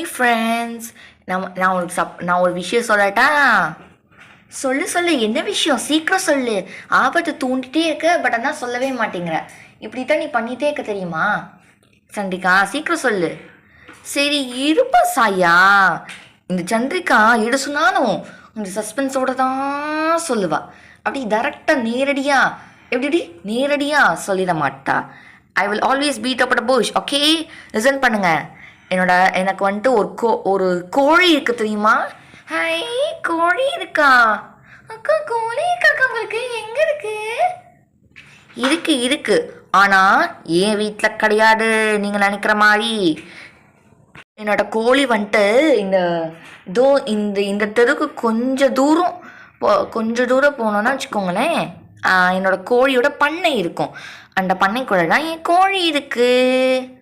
Hey friends நான் நான் உங்களுக்கு சப் நான் ஒரு விஷயம் சொல்லட்டா? சொல்லு சொல்லு. என்ன விஷயம்? சீக்கிரம் சொல்லு. ஆபத்து தூண்டிட்டே இருக்க பட் ஆனால் சொல்லவே மாட்டேங்கிற. இப்படி தான் நீ பண்ணிகிட்டே இருக்க தெரியுமா? சண்டிகா சீக்கிரம் சொல்லு. சரி இருப்பா சாயா. இந்த சந்திரிகா எடு சொன்னாலும் இந்த சஸ்பென்ஸோட தான் சொல்லுவா. அப்படி டேரெக்டாக நேரடியாக எப்படி நேரடியாக சொல்லிட மாட்டா. I will always beat up push okay listen பண்ணுங்கள் என்னோட எனக்கு வந்துட்டு ஒரு கோ ஒரு கோழி இருக்கு தெரியுமா? ஹை கோழி இருக்கா? அக்கா கோழி இருக்காக்கா உங்களுக்கு? எங்க இருக்கு? இருக்கு இருக்கு. ஆனா என் வீட்டில் கிடையாது நீங்க நினைக்கிற மாதிரி. என்னோட கோழி வந்துட்டு இந்த தோ இந்த இந்த தெருக்கு கொஞ்சம் தூரம் போ- கொஞ்சம் தூரம் போனோம்னா வச்சுக்கோங்களேன். என்னோட கோழியோட பண்ணை இருக்கும். அந்த பண்ணைக்குள்ள தான் என் கோழி இருக்குது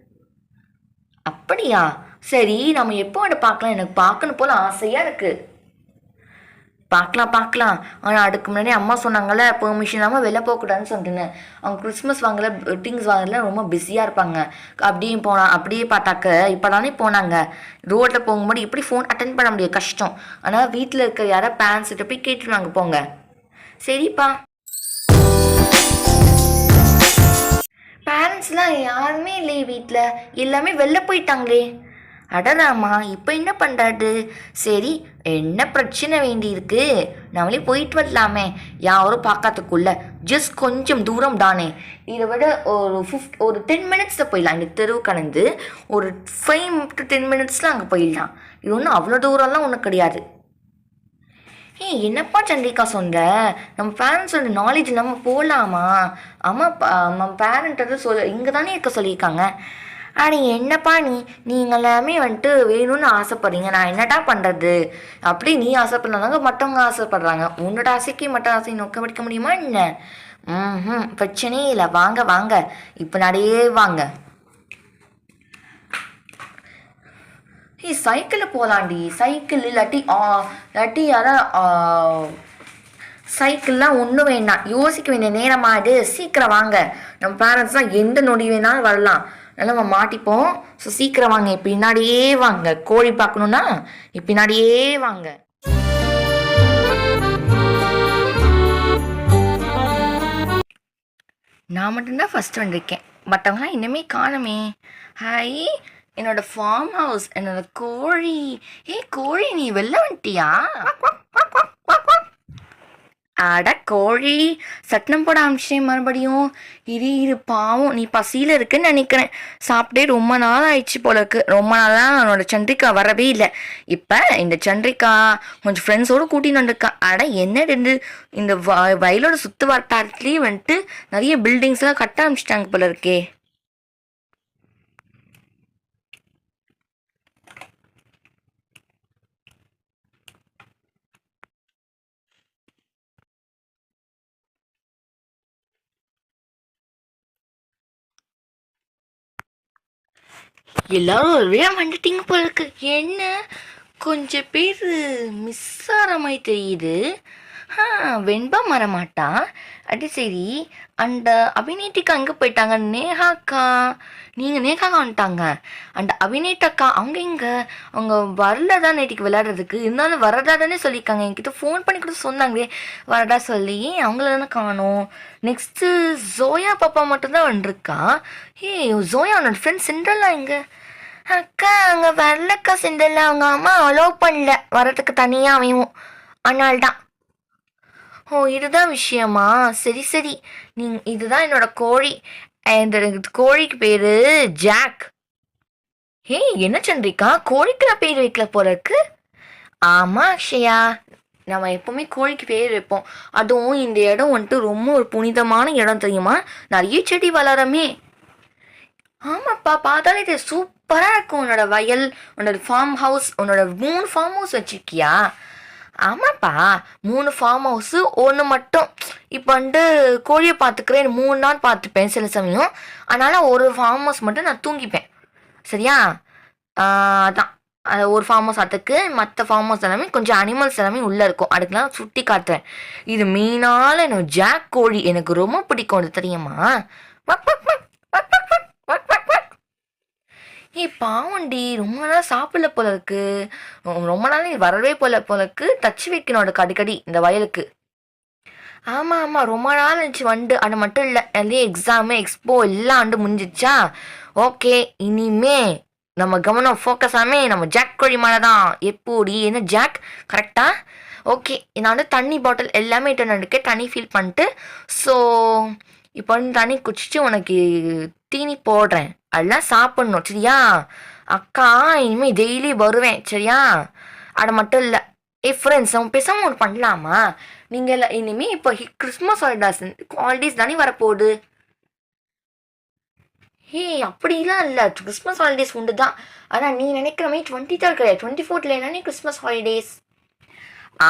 அப்படியா? சரி நம்ம எப்போ அதை பார்க்கலாம்? எனக்கு பார்க்கணும் போல ஆசையாக இருக்கு. பார்க்கலாம் பார்க்கலாம். ஆனால் அதுக்கு முன்னாடி அம்மா சொன்னாங்கள்ல பெர்மிஷன் இல்லாமல் வெளில போகக்கூடாதுன்னு சொல்லிட்டுன்னு. அவங்க கிறிஸ்மஸ் வாங்கல திங்ஸ் வாங்கல ரொம்ப பிஸியாக இருப்பாங்க. அப்படியும் போனா அப்படியே பார்த்தாக்க இப்போ தானே போனாங்க ரோட்டில் போகும்போது இப்படி ஃபோன் அட்டன் பண்ண முடியாது கஷ்டம். ஆனால் வீட்டில் இருக்க யாரோ பேரண்ட்ஸ்கிட்ட போய் கேட்டுருவாங்க போங்க. சரிப்பா. பேரண்ட்ஸ்லாம் யாருமே இல்லையே வீட்டில் எல்லாமே வெளில போயிட்டாங்களே. அடராமா இப்போ என்ன பண்ணுறாரு சரி என்ன பிரச்சனை வேண்டி இருக்கு நம்மளே போயிட்டு வரலாமே. யாரும் பார்க்கறதுக்குள்ள ஜஸ்ட் கொஞ்சம் தூரம் தானே. இதை விட ஒரு ஃபிஃப்ட் ஒரு டென் மினிட்ஸில் போயிடலாம். இந்த தெருவு கடந்து ஒரு ஃபைவ் டு டென் மினிட்ஸில் அங்கே போயிடலாம். இது ஒன்றும் அவ்வளோ தூரம்லாம் ஒன்றும் கிடையாது. ஏய் என்னப்பா சந்திரிகா சொன்ன நம்ம பேரண்ட்ஸோட நாலேஜ் நம்ம போகலாமா அம்மா நம்ம நம்ம பேரண்ட்டு சொல் இங்கே தானே இருக்க சொல்லியிருக்காங்க. ஆனால் என்னப்பா நீ? நீங்கள் எல்லாமே வந்துட்டு வேணும்னு ஆசைப்படுறீங்க. நான் என்னடா பண்ணுறது அப்படி நீ ஆசைப்படுறதாங்க மற்றவங்க ஆசைப்படுறாங்க. உன்னோட ஆசைக்கு மற்ற ஆசையை நோக்க படிக்க முடியுமா என்ன? ம் பிரச்சனையே இல்லை. வாங்க வாங்க. இப்போ நிறைய வாங்க. ஹே சைக்கிளில் போகலாண்டி சைக்கிள் இல்லாட்டி ஆ, இல்லாட்டி யாராவது சைக்கிள்லாம் ஒன்றும் வேண்டாம் யோசிக்க வேண்டிய நேரமாடு சீக்கிரம் வாங்க. நம்ம பேரண்ட்ஸ்லாம் எந்த நொடி வேணாலும் வரலாம். அதனால் நம்ம மாட்டிப்போம். ஸோ சீக்கிரம் வாங்க. பின்னாடியே வாங்க. கோழி பார்க்கணுன்னா பின்னாடியே வாங்க. நான் மட்டும்தான் ஃபஸ்ட் வந்திருக்கேன். மற்றவங்களாம் இன்னுமே காணுமே. ஹாய் என்னோட ஃபார்ம் ஹவுஸ் என்னோட கோழி. ஏய் கோழி நீ வெளில வந்துட்டியா? அட கோழி சட்னம் போட அமிச்சேன் மறுபடியும். இரு இரு பாவம் நீ பசியில் இருக்குன்னு நினைக்கிறேன். சாப்பிட்டே ரொம்ப நாள் ஆயிடுச்சு போல இருக்கு ரொம்ப நாளாக என்னோட சந்திரிகா வரவே இல்லை. இப்போ இந்த சந்திரிகா கொஞ்சம் ஃப்ரெண்ட்ஸோடு கூட்டின்னு வந்திருக்கா. அட என்ன ரெண்டு இந்த வ- வயலோட சுற்று வட்டாரத்துலேயே வந்துட்டு நிறைய பில்டிங்ஸ்லாம் கட்ட ஆரம்பிச்சிட்டாங்க போல இருக்கே எல்லாரும் ஒரே வந்துட்டீங்க போல இருக்கு. என்ன? கொஞ்சம் பேர் மிஸ் ஆகிற மாதிரி தெரியுது. வெண்பா மரமாட்டா? அது சரி அந்த அபிநேட்டிக்கா எங்கே போயிட்டாங்க நேஹாக்கா. நீங்கள் நேஹாக்கா வந்துட்டாங்க. அந்த அபிநேட்டக்கா அவங்க இங்கே அவங்க வரல தான் நேற்றுக்கு விளையாடுறதுக்கு. இருந்தாலும் வரதா தானே சொல்லியிருக்காங்க. என்கிட்ட ஃபோன் பண்ணி கூட சொன்னாங்களே. வரடா சொல்லி அவங்கள தானே காணோம். நெக்ஸ்ட்டு ஜோயா பாப்பா மட்டும்தான் வந்துருக்கா. ஏய் ஜோயா அவனோட ஃப்ரெண்ட் சிண்ட்ரல்லா எங்கே? அக்கா அங்கே வரலக்கா சிண்டல்ல. அவங்க அம்மா அலோவ் பண்ணல. வரதுக்கு தனியாக அமையும். அதனால்தான். ஓ இதுதான் விஷயமா? சரி சரி. நீ இதுதான் என்னோட கோழி. இந்த கோழிக்கு பேரு ஜாக். ஹே என்ன சந்திரிக்கா? கோழிக்கு நான் பேர் வைக்கல போல இருக்கு. ஆமா அக்ஷயா. நம்ம எப்பவுமே கோழிக்கு பேர் வைப்போம். அதுவும் இந்த இடம் வந்துட்டு ரொம்ப ஒரு புனிதமான இடம் தெரியுமா? நிறைய செடி வளரமே. ஆமாப்பா பார்த்தாலே இது சூப்பராக இருக்கும். உன்னோட வயல் உன்னோட ஃபார்ம் ஹவுஸ் உன்னோட மூணு ஃபார்ம் ஹவுஸ் வச்சிருக்கியா? ஆமாப்பா மூணு ஃபார்ம் ஹவுஸு ஒன்று மட்டும். இப்போ வந்துட்டு கோழியை பார்த்துக்கிறேன் மூணு நாள் பார்த்துப்பேன் சில சமயம். அதனால் ஒரு ஃபார்ம் ஹவுஸ் மட்டும் நான் தூங்கிப்பேன். சரியா? அதான். அது ஒரு ஃபார்ம் ஹவுஸ் அதுக்கு மற்ற ஃபார்ம் ஹவுஸ் எல்லாமே கொஞ்சம் அனிமல்ஸ் எல்லாமே உள்ளே இருக்கும். அதுக்கெல்லாம் சுட்டி காட்டுறேன். இது மெயினால எனக்கு ஜாக் கோழி. எனக்கு ரொம்ப பிடிக்கும் அது தெரியுமா? ஏய் பாவண்டி ரொம்ப நாள் சாப்பிடல போல இருக்கு. ரொம்ப நாள் நீ வரவே போல போல இருக்கு. தச்சு வைக்கணும் அதுக்கு அடிக்கடி இந்த வயலுக்கு. ஆமாம் ஆமாம் ரொம்ப நாள் இருந்துச்சு வண்டு அது மட்டும் இல்லை. எல்லாம் எக்ஸாமு எக்ஸ்போ எல்லாம் ஆண்டு முடிஞ்சிச்சா ஓகே இனிமே நம்ம கவனம் ஃபோக்கஸ் ஆமே நம்ம ஜாக் கோழி மேலே தான் எப்படி என்ன ஜாக் கரெக்டாக ஓகே நான் வந்து தண்ணி பாட்டில் எல்லாமே இட்டு இருக்கேன். தண்ணி ஃபீல் பண்ணிட்டு ஸோ இப்போ வந்து தண்ணி குடிச்சிட்டு உனக்கு தீனி போடுறேன். அதெல்லாம் சாப்பிட்ணும் சரியா? அக்கா இனிமேல் டெய்லி வருவேன் சரியா? அது மட்டும் இல்லை. ஏ ஃப்ரெண்ட்ஸ் நம்ம பேசாமல் ஒன்று பண்ணலாமா? நீங்கள் எல்லாம் இனிமேல் இப்போ கிறிஸ்மஸ் ஹாலிடேஸ் ஹாலிடேஸ் தானே வரப்போகுது? ஹே அப்படிலாம் இல்லை. கிறிஸ்மஸ் ஹாலிடேஸ் உண்டு தான் ஆனால் நீ நினைக்கிற மாதிரி டுவெண்ட்டி தேர்ட் கிடையாது. டுவெண்ட்டி ஃபோர்த்தில் என்னன்னே கிறிஸ்மஸ் ஹாலிடேஸ்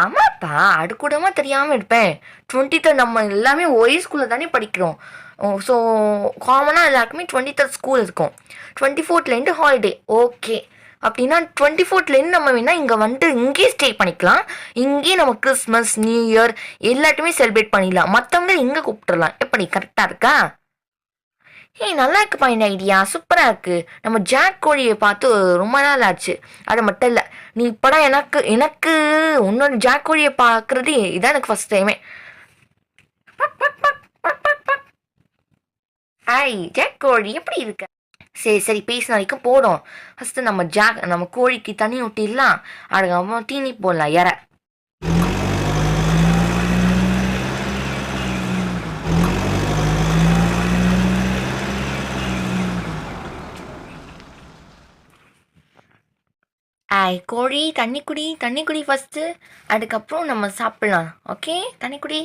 ஆமாப்பா அது கூடமா தெரியாமல் இருப்பேன். டுவெண்ட்டி தேர்ட் நம்ம எல்லாமே ஒரே ஸ்கூலில் தானே படிக்கிறோம். ஸோ காமனாக எல்லாருக்குமே டுவெண்ட்டி தேர்ட் ஸ்கூல் இருக்கும். டுவெண்ட்டி ஃபோர்த்லேருந்து ஹாலிடே ஓகே அப்படின்னா டுவெண்ட்டி ஃபோர்த்லேருந்து நம்ம வேணால் இங்கே வந்துட்டு இங்கேயே ஸ்டே பண்ணிக்கலாம். இங்கேயே நம்ம கிறிஸ்மஸ் நியூ இயர் எல்லாத்தையுமே செலிப்ரேட் பண்ணிடலாம். மற்றவங்க இங்கே கூப்பிட்டுறலாம் எப்படி? கரெக்டாக இருக்கா? ஏய் நல்லா இருக்குப்பா இந்த ஐடியா சூப்பராக இருக்கு. நம்ம ஜாக் கோழியை பார்த்து ரொம்ப நாள் ஆச்சு. அது மட்டும் இல்லை நீ இப்போதான் எனக்கு எனக்கு உன்னோட ஜாக் கோழியை பார்க்குறது இதான் எனக்கு ஃபஸ்ட் டைமே ஐய் ஜாக் கோழி எப்படி இருக்க? சரி சரி பேசின வரைக்கும் போடும் ஃபஸ்ட்டு நம்ம ஜாக் நம்ம கோழிக்கு தண்ணி ஊட்டிடலாம் அதுக்கப்புறம் தீனி போடலாம் இற ஆய் கோழி தண்ணி குடி தண்ணி குடி ஃபஸ்ட்டு அதுக்கப்புறம் நம்ம சாப்பிடலாம். ஓகே தண்ணி குடி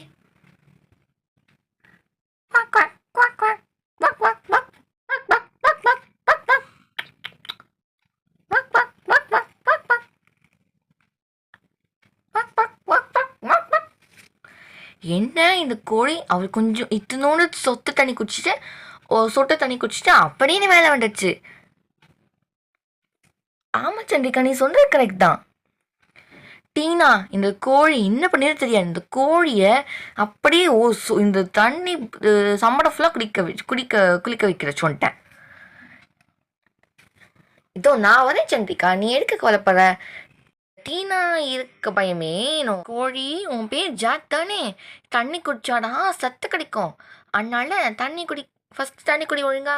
என்ன இந்த கோழி? அவர் கொஞ்சம் இத்தனோடு சொத்து தண்ணி குடிச்சிட்டு சொட்டு தண்ணி குடிச்சிட்டு அப்படின்னு வேலை வந்துடுச்சு. சந்திரிகா நீ சொல்றது கரெக்ட் தான். டீனா இந்த கோழி என்ன பண்ணிட்டு தெரியாது. இந்த கோழியை அப்படியே ஓ இந்த தண்ணி அஹ், ஃபுல்லா ஃபுல்லாக குடிக்க குடிக்க குளிக்க வைக்கிற சொல்லிட்டேன் இதோ நான் வரேன் சந்திரிகா நீ எடுக்க கவலைப்படுற? டீனா இருக்க பயமே கோழி உன் பேர் ஜாக் தானே? தண்ணி குடிச்சாடா சத்து கிடைக்கும். அதனால தண்ணி குடி ஃபர்ஸ்ட் தண்ணி குடி ஒழுங்கா.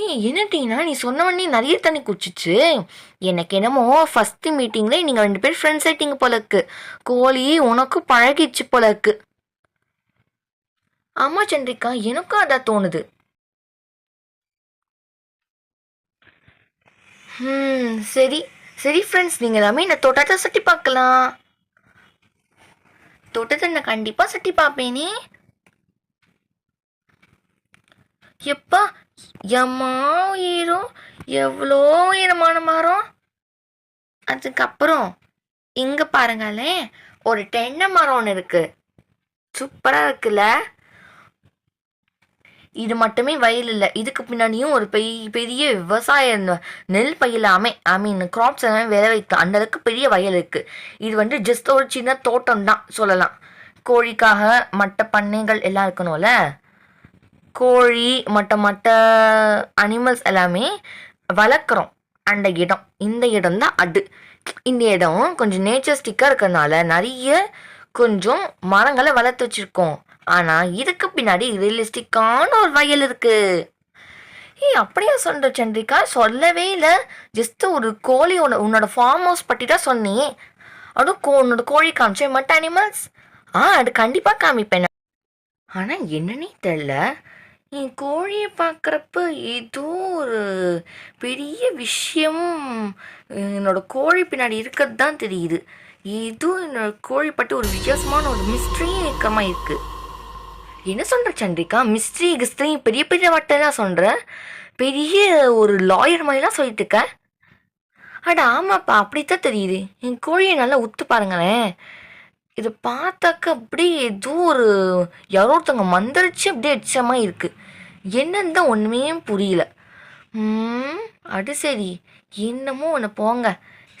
ஏய் என்ன டீனா நீ சொன்ன உடனே நிறைய தண்ணி குடிச்சிச்சு. எனக்கு என்னமோ ஃபஸ்ட்டு மீட்டிங்கில் நீங்கள் ரெண்டு பேரும் ஃப்ரெண்ட்ஸ் ஆயிட்டீங்க போல இருக்கு கோழி உனக்கும் பழகிடுச்சு போல இருக்கு ஆமா சந்திரிகா எனக்கும் அதான் தோணுது. ம் சரி. சரி ஃப்ரெண்ட்ஸ் நீங்கள் எல்லாமே இந்த தோட்டத்தை சுற்றி பார்க்கலாம். தோட்டத்தை நான் கண்டிப்பாக சுற்றி பார்ப்பேனே. எப்பா எம்மா உயிரும் எவ்வளோ உயரமான மரம்? அதுக்கப்புறம் இங்கே பாருங்களேன் ஒரு தென்னை மரம் ஒன்று இருக்கு. சூப்பராக இருக்குல்ல? இது மட்டுமே வயல் இல்லை. இதுக்கு பின்னாடியும் ஒரு பெரிய பெரிய விவசாய நெல் பயிலாமே ஐ மீன் கிராப்ஸ் எல்லாமே விளை வைக்கலாம் அந்தளவுக்கு பெரிய வயல் இருக்குது இது வந்து ஜஸ்ட் ஒரு சின்ன தோட்டம் தான் சொல்லலாம். கோழிக்காக மற்ற பண்ணைகள் எல்லாம் இருக்கணும்ல? கோழி மற்ற மற்ற அனிமல்ஸ் எல்லாமே வளர்க்குறோம். அந்த இடம். இந்த இடம் தான் அது. இந்த இடம் கொஞ்சம் நேச்சர்ஸ்டிக்காக இருக்கிறதுனால நிறைய கொஞ்சம் மரங்களை வளர்த்து வச்சுருக்கோம். ஆனால் இதுக்கு பின்னாடி ரியலிஸ்டிக்கான ஒரு வயல் இருக்குது ஏய் அப்படியா சொல்கிற சந்திரிகா? சொல்லவே இல்லை. ஜஸ்ட் ஒரு கோழி உன உன்னோட ஃபார்ம் ஹவுஸ் பற்றி தான் சொன்னே அதுவும் கோ உன்னோட கோழி காமிச்சேன் மற்ற அனிமல்ஸ் ஆ அது கண்டிப்பாக காமிப்பேன் ஆனால் என்னன்னே தெரில என் கோழியை பார்க்குறப்ப ஏதோ ஒரு பெரிய விஷயம் என்னோடய கோழி பின்னாடி இருக்கிறது தான் தெரியுது. ஏதோ என்னோட கோழி பட்டு ஒரு வித்தியாசமான ஒரு மிஸ்ட்ரியே இருக்கிற இருக்குது என்ன சொல்கிற சந்திரிகா? மிஸ்ட்ரி கிஸ்ட்ரி பெரிய பெரிய வார்த்தைலாம் சொல்கிறேன் பெரிய ஒரு லாயர் மாதிரிலாம் சொல்லிட்டு இருக்க. அட ஆமாப்பா அப்படித்தான் தெரியுது. என் கோழியை நல்லா உத்து பாருங்களேன். இதை பார்த்தாக்க அப்படியே ஏதோ ஒரு யாரோ ஒருத்தவங்க மந்திரிச்சு அப்படியே அடிச்ச மாதிரி என்னன்னு தான் ஒன்றுமே புரியல. அது சரி. என்னமோ ஒன்று போங்க.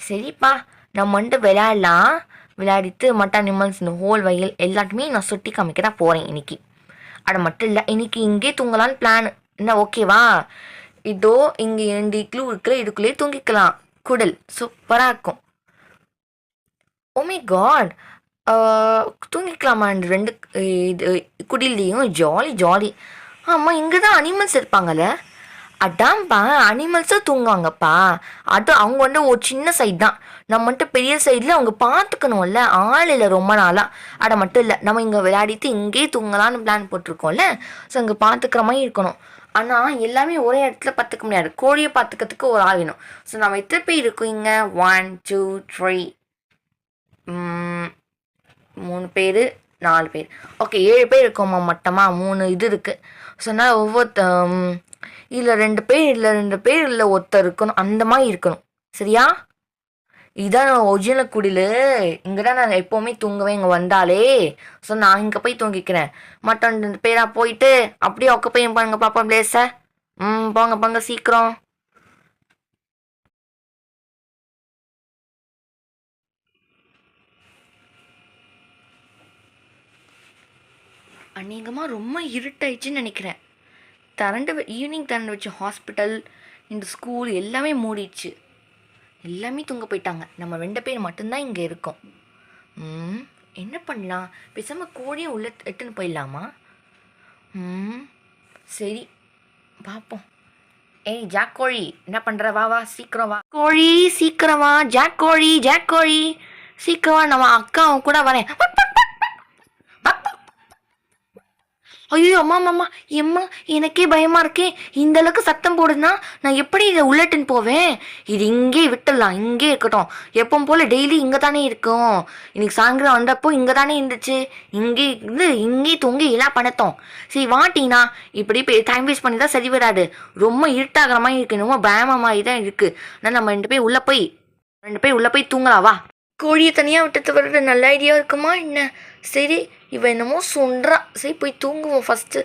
சரிப்பா நம்ம வந்துட்டு விளையாடலாம். விளையாடிட்டு மற்ற அனிமல்ஸ் இந்த ஹோல் வயல் எல்லாத்தையுமே நான் சுட்டி காமிக்க தான் போகிறேன் இன்னைக்கு. அது மட்டும் இல்லை இன்னைக்கு இங்கே தூங்கலான்னு பிளான் என்ன ஓகேவா இதோ இங்கே ரெண்டு இக்லூ இருக்கிற இதுக்குள்ளேயே தூங்கிக்கலாம். குடல் சூப்பராக இருக்கும். Oh ஓமே காட் தூங்கிக்கலாமா? இந்த ரெண்டு இது குடிலையும் ஜாலி ஜாலி ஆமாம் இங்கே தான் அனிமல்ஸ் இருப்பாங்கல்ல? அதான்ப்பா அனிமல்ஸும் தூங்குவாங்கப்பா. அது அவங்க வந்து ஒரு சின்ன சைடு தான். நம்ம மட்டும் பெரிய சைடில் அவங்க பார்த்துக்கணும்ல ஆள் இல்லை ரொம்ப நாளாக அதை மட்டும் இல்லை நம்ம இங்கே விளையாடிட்டு இங்கேயே தூங்கலான்னு பிளான் போட்டிருக்கோம்ல. ஸோ இங்கே பார்த்துக்கிற மாதிரி இருக்கணும். ஆனால் எல்லாமே ஒரே இடத்துல பார்த்துக்க முடியாது. கோழியை பார்த்துக்கிறதுக்கு ஒரு ஆள் வேணும். ஸோ நம்ம எத்தனை பேர் இருக்கோம் இங்கே? ஒன் டூ த்ரீ மூணு பேர். நாலு பேர். ஓகே ஏழு பேர் இருக்கோமா மட்டமாக மூணு இது இருக்குது சொன்னால் ஒவ்வொருத்த இல்லை ரெண்டு பேர் இல்லை ரெண்டு பேர் இல்லை ஒருத்தர் இருக்கணும். அந்த மாதிரி இருக்கணும். சரியா? இதான் ஒரிஜினல் குடில். இங்கே தான் நான் எப்போவுமே தூங்குவேன். இங்கே வந்தாலே. ஸோ நான் இங்கே போய் தூங்கிக்கிறேன். மற்ற ரெண்டு பேராக போயிட்டு அப்படியே ஒக்க போய் பாருங்க பாப்பா பிளேஸை ம் போங்க போங்க சீக்கிரம். அநேகமாக ரொம்ப இருட்டாயிடுச்சுன்னு நினைக்கிறேன். திரண்டு ஈவினிங் திரண்டு வச்சு ஹாஸ்பிட்டல் இந்த ஸ்கூல் எல்லாமே மூடிடுச்சு. எல்லாமே தூங்க போயிட்டாங்க. நம்ம ரெண்டு பேர் மட்டும்தான் இங்கே இருக்கோம். ம் என்ன பண்ணலாம்? பேசாமல் கோழியை உள்ள எட்டுன்னு போயிடலாமா? ம் சரி பார்ப்போம் ஏய் ஜாக் கோழி என்ன பண்ணுற வா வா சீக்கிரம் வா. கோழி சீக்கிரம் வா. ஜாக் கோழி ஜாக் கோழி. சீக்கிரம் வா நம்ம அக்காவும் கூட வரேன். ஐயோ அம்மா அம்மா எம்மா எனக்கே பயமா இருக்கே. இந்த அளவுக்கு சத்தம் போடுதுன்னா நான் எப்படி இதை உள்ளட்டுன்னு போவேன்? இது இங்கே விட்டுடலாம். இங்கே இருக்கட்டும். எப்பவும் போல டெய்லி இங்கே தானே இருக்கும். இன்னைக்கு சாயங்காலம் வந்தப்போ இங்கே தானே இருந்துச்சு. இங்கே இருந்து இங்கே தூங்கி எல்லாம் பண்ணத்தோம் சரி வாட்டினா இப்படி டைம் வேஸ்ட் பண்ணி தான் சரி வராது. ரொம்ப இருட்டாகிற மாதிரி இருக்கு. ரொம்ப பயமா மாதிரி தான் இருக்கு. ஆனால் நம்ம ரெண்டு பேர் உள்ளே போய் ரெண்டு பேர் உள்ளே போய் தூங்கலாம். வா. கோழியை தனியாக விட்டுட்டு வர்றது நல்ல ஐடியா இருக்குமா என்ன? சரி இவன் என்னமோ சொல்றா. சரி போய் தூங்குவோம் ஃபஸ்ட்டு